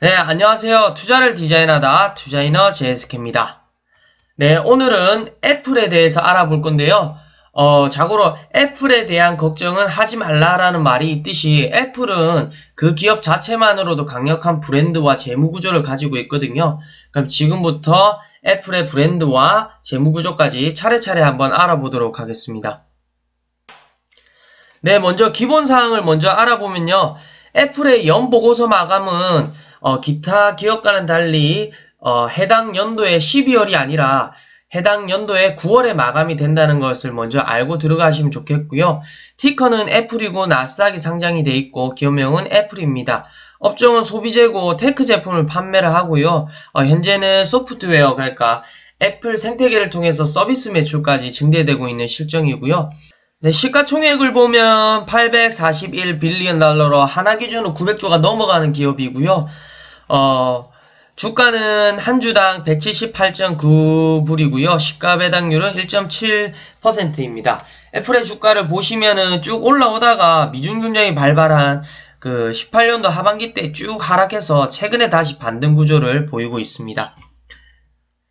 네, 안녕하세요. 투자를 디자인하다 투자이너 제스케입니다. 네, 오늘은 애플에 대해서 알아볼 건데요. 어, 자고로 애플에 대한 걱정은 하지 말라라는 말이 있듯이 애플은 그 기업 자체만으로도 강력한 브랜드와 재무 구조를 가지고 있거든요. 그럼 지금부터 애플의 브랜드와 재무 구조까지 차례차례 한번 알아보도록 하겠습니다. 네, 먼저 기본 사항을 먼저 알아보면요. 애플의 연보고서 마감은 어, 기타 기업과는 달리 어, 해당 연도의 12월이 아니라 해당 연도의 9월에 마감이 된다는 것을 먼저 알고 들어가시면 좋겠고요. 티커는 애플이고 나스닥이 상장이 돼 있고 기업명은 애플입니다. 업종은 소비재고 테크 제품을 판매를 하고요. 어, 현재는 소프트웨어 그러니까 애플 생태계를 통해서 서비스 매출까지 증대되고 있는 실정이고요. 네, 시가총액을 보면 841 빌리언 달러로 하나 기준으로 900조가 넘어가는 기업이고요. 어, 주가는 한 주당 178.9불이고요. 시가 배당률은 1.7%입니다. 애플의 주가를 보시면은 쭉 올라오다가 미중 경쟁이 발발한 그 18년도 하반기 때 쭉 하락해서 최근에 다시 반등 구조를 보이고 있습니다.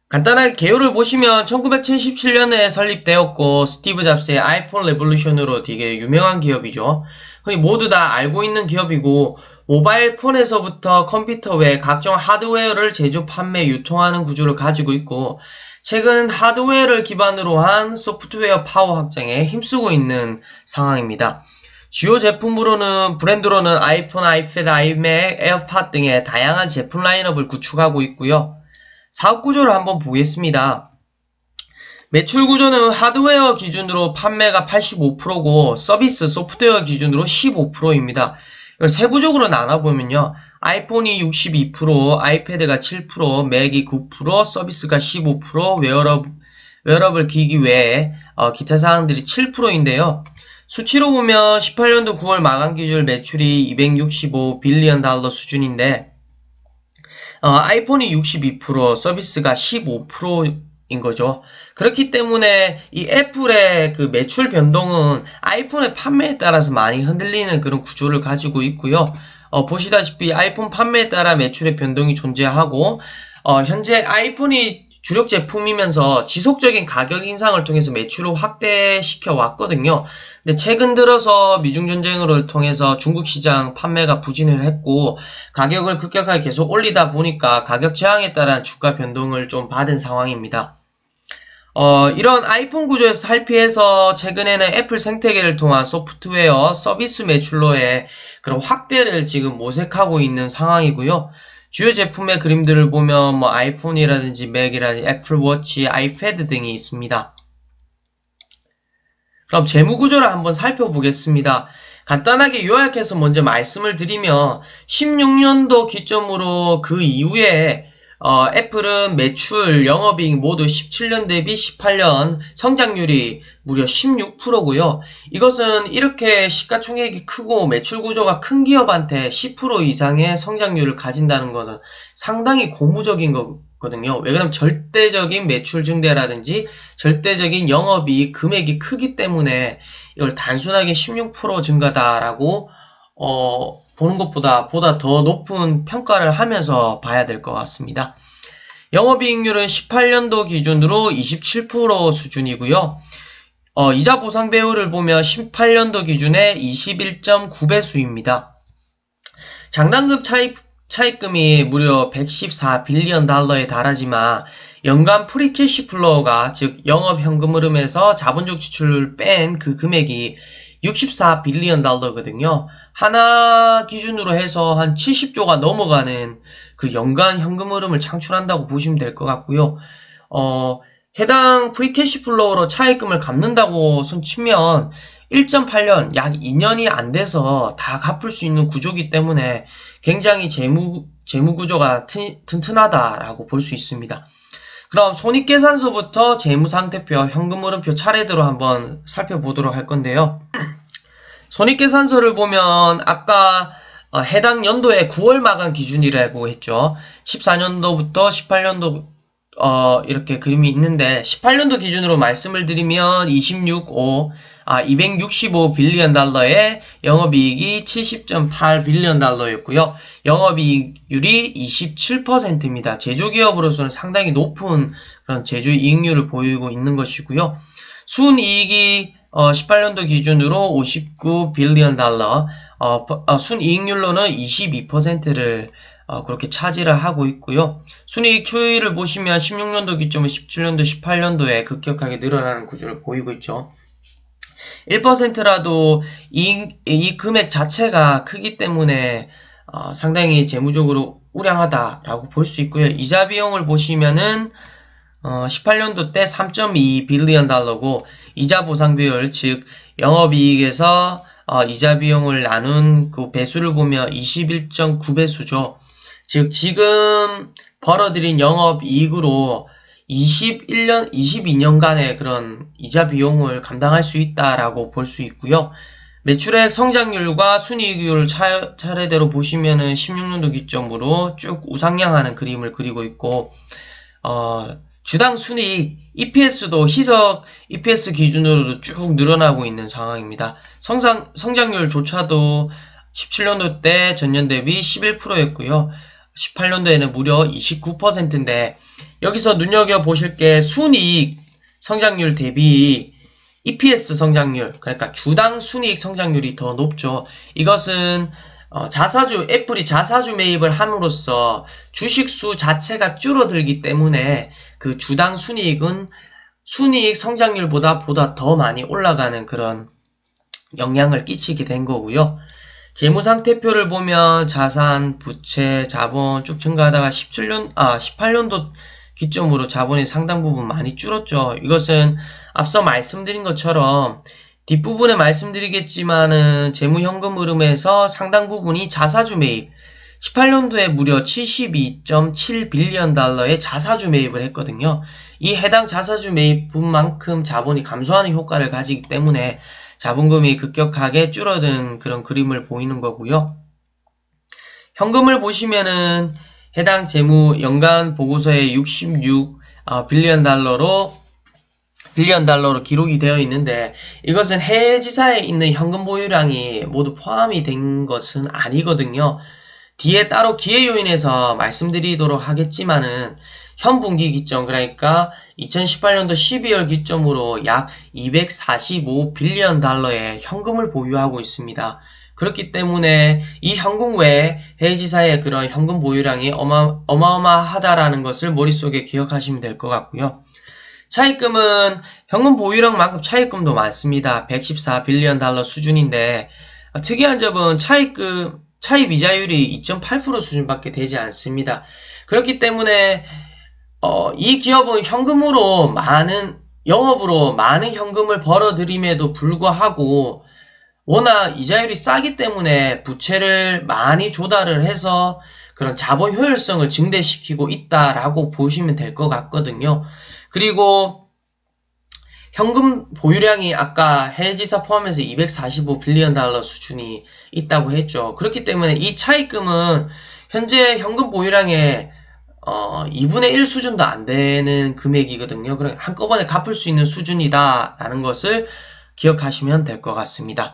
간단하게 개요를 보시면 1977년에 설립되었고 스티브 잡스의 아이폰 레볼루션으로 되게 유명한 기업이죠. 거의 모두 다 알고 있는 기업이고 모바일 폰에서부터 컴퓨터 외 각종 하드웨어를 제조, 판매, 유통하는 구조를 가지고 있고 최근 하드웨어를 기반으로 한 소프트웨어 파워 확장에 힘쓰고 있는 상황입니다. 주요 제품으로는 브랜드로는 아이폰, 아이패드, 아이맥, 에어팟 등의 다양한 제품 라인업을 구축하고 있고요. 사업 구조를 한번 보겠습니다. 매출 구조는 하드웨어 기준으로 판매가 85%고 서비스 소프트웨어 기준으로 15%입니다. 세부적으로 나눠보면요. 아이폰이 62%, 아이패드가 7%, 맥이 9%, 서비스가 15%, 웨어러블, 웨어러블 기기 외에 어, 기타 사항들이 7%인데요. 수치로 보면 18년도 9월 마감 기준 매출이 265 빌리언 달러 수준인데 어, 아이폰이 62%, 서비스가 15% 인 거죠. 그렇기 때문에 이 애플의 그 매출 변동은 아이폰의 판매에 따라서 많이 흔들리는 그런 구조를 가지고 있고요. 어, 보시다시피 아이폰 판매에 따라 매출의 변동이 존재하고 어, 현재 아이폰이 주력 제품이면서 지속적인 가격 인상을 통해서 매출을 확대시켜 왔거든요. 근데 최근 들어서 미중 전쟁을 통해서 중국 시장 판매가 부진을 했고 가격을 급격하게 계속 올리다 보니까 가격 저항에 따른 주가 변동을 좀 받은 상황입니다. 어, 이런 아이폰 구조에서 탈피해서 최근에는 애플 생태계를 통한 소프트웨어 서비스 매출로의 그런 확대를 지금 모색하고 있는 상황이고요. 주요 제품의 그림들을 보면 뭐 아이폰이라든지 맥이라든지 애플워치, 아이패드 등이 있습니다. 그럼 재무 구조를 한번 살펴보겠습니다. 간단하게 요약해서 먼저 말씀을 드리면 16년도 기점으로 그 이후에 어, 애플은 매출, 영업이익 모두 17년 대비 18년 성장률이 무려 16%고요. 이것은 이렇게 시가총액이 크고 매출 구조가 큰 기업한테 10% 이상의 성장률을 가진다는 것은 상당히 고무적인 거, 거든요. 왜 그러면 절대적인 매출 증대라든지 절대적인 영업이익 금액이 크기 때문에 이걸 단순하게 16% 증가다라고 어, 보는 것보다 보다 더 높은 평가를 하면서 봐야 될 것 같습니다. 영업이익률은 18년도 기준으로 27% 수준이고요. 어, 이자 보상 배율을 보면 18년도 기준에 21.9배수입니다. 장단급 차익 차입금이 무려 114 빌리언 달러에 달하지만 연간 프리 캐시 플로어가 즉 영업 현금 흐름에서 자본적 지출을 뺀 그 금액이 64 빌리언 달러거든요. 하나 기준으로 해서 한 70조가 넘어가는 그 연간 현금 흐름을 창출한다고 보시면 될 것 같고요. 어, 해당 프리 캐시 플로어로 차입금을 갚는다고 손치면 1.8년, 약 2년이 안 돼서 다 갚을 수 있는 구조기 때문에 굉장히 재무, 재무 구조가 튼, 튼튼하다라고 볼 수 있습니다. 그럼 손익계산서부터 재무상태표, 현금흐름표 차례대로 한번 살펴보도록 할 건데요. 손익계산서를 보면 아까 어, 해당 연도의 9월 마감 기준이라고 했죠. 14년도부터 18년도 어, 이렇게 그림이 있는데 18년도 기준으로 말씀을 드리면 26, 아, 265 빌리언 달러의 영업이익이 70.8 빌리언 달러였고요. 영업이익률이 27%입니다. 제조기업으로서는 상당히 높은 그런 제조이익률을 보이고 있는 것이고요. 순이익이 어, 18년도 기준으로 59 빌리언 달러, 어, 어, 순이익률로는 22%를 어, 그렇게 차지를 하고 있고요. 순이익 추이를 보시면 16년도 기점은 17년도, 18년도에 급격하게 늘어나는 구조를 보이고 있죠. 1%라도 이, 이 금액 자체가 크기 때문에 어, 상당히 재무적으로 우량하다라고 볼 수 있고요. 이자 비용을 보시면은 어, 18년도 때 3.2 빌리언 달러고 이자 보상 비율 즉 영업이익에서 어, 이자 비용을 나눈 그 배수를 보면 21.9배수죠. 즉 지금 벌어들인 영업이익으로 21년, 22년간의 그런 이자 비용을 감당할 수 있다라고 볼 수 있고요. 매출액 성장률과 순이익률 차, 차례대로 보시면은 16년도 기점으로 쭉 우상향하는 그림을 그리고 있고, 어, 주당 순이익, EPS도 희석 EPS 기준으로도 쭉 늘어나고 있는 상황입니다. 성장, 성장률조차도 17년도 때 전년 대비 11%였고요. 18년도에는 무려 29%인데 여기서 눈여겨 보실 게 순이익 성장률 대비 EPS 성장률 그러니까 주당 순이익 성장률이 더 높죠. 이것은 어, 자사주 애플이 자사주 매입을 함으로써 주식 수 자체가 줄어들기 때문에 그 주당 순이익은 순이익 성장률보다 보다 더 많이 올라가는 그런 영향을 끼치게 된 거고요. 재무상태표를 보면 자산, 부채, 자본 쭉 증가하다가 17년, 아, 18년도 기점으로 자본의 상당 부분 많이 줄었죠. 이것은 앞서 말씀드린 것처럼 뒷부분에 말씀드리겠지만은 재무 현금 흐름에서 상당 부분이 자사주 매입, 18년도에 무려 72.7 빌리언 달러의 자사주 매입을 했거든요. 이 해당 자사주 매입분만큼 자본이 감소하는 효과를 가지기 때문에 자본금이 급격하게 줄어든 그런 그림을 보이는 거고요. 현금을 보시면은 해당 재무 연간 보고서에 66 어, 빌리언 달러로 빌리언 달러로 기록이 되어 있는데 이것은 해외 지사에 있는 현금 보유량이 모두 포함이 된 것은 아니거든요. 뒤에 따로 기회 요인에서 말씀드리도록 하겠지만은 현 분기 기점 그러니까 2018년도 12월 기점으로 약 245 빌리언 달러의 현금을 보유하고 있습니다. 그렇기 때문에 이 현금 외에 해지사의 그런 현금 보유량이 어마, 어마어마하다라는 것을 머릿속에 기억하시면 될 것 같고요. 차입금은 현금 보유량만큼 차입금도 많습니다. 114 빌리언 달러 수준인데 특이한 점은 차입금 차입 이자율이 2.8% 수준밖에 되지 않습니다. 그렇기 때문에 어, 이 기업은 현금으로 많은 영업으로 많은 현금을 벌어들임에도 불구하고 워낙 이자율이 싸기 때문에 부채를 많이 조달을 해서 그런 자본 효율성을 증대시키고 있다라고 보시면 될 것 같거든요. 그리고 현금 보유량이 아까 해지사 포함해서 245 빌리언 달러 수준이 있다고 했죠. 그렇기 때문에 이 차입금은 현재 현금 보유량의 어, 2분의 1 수준도 안 되는 금액이거든요. 그럼 한꺼번에 갚을 수 있는 수준이다라는 것을 기억하시면 될 것 같습니다.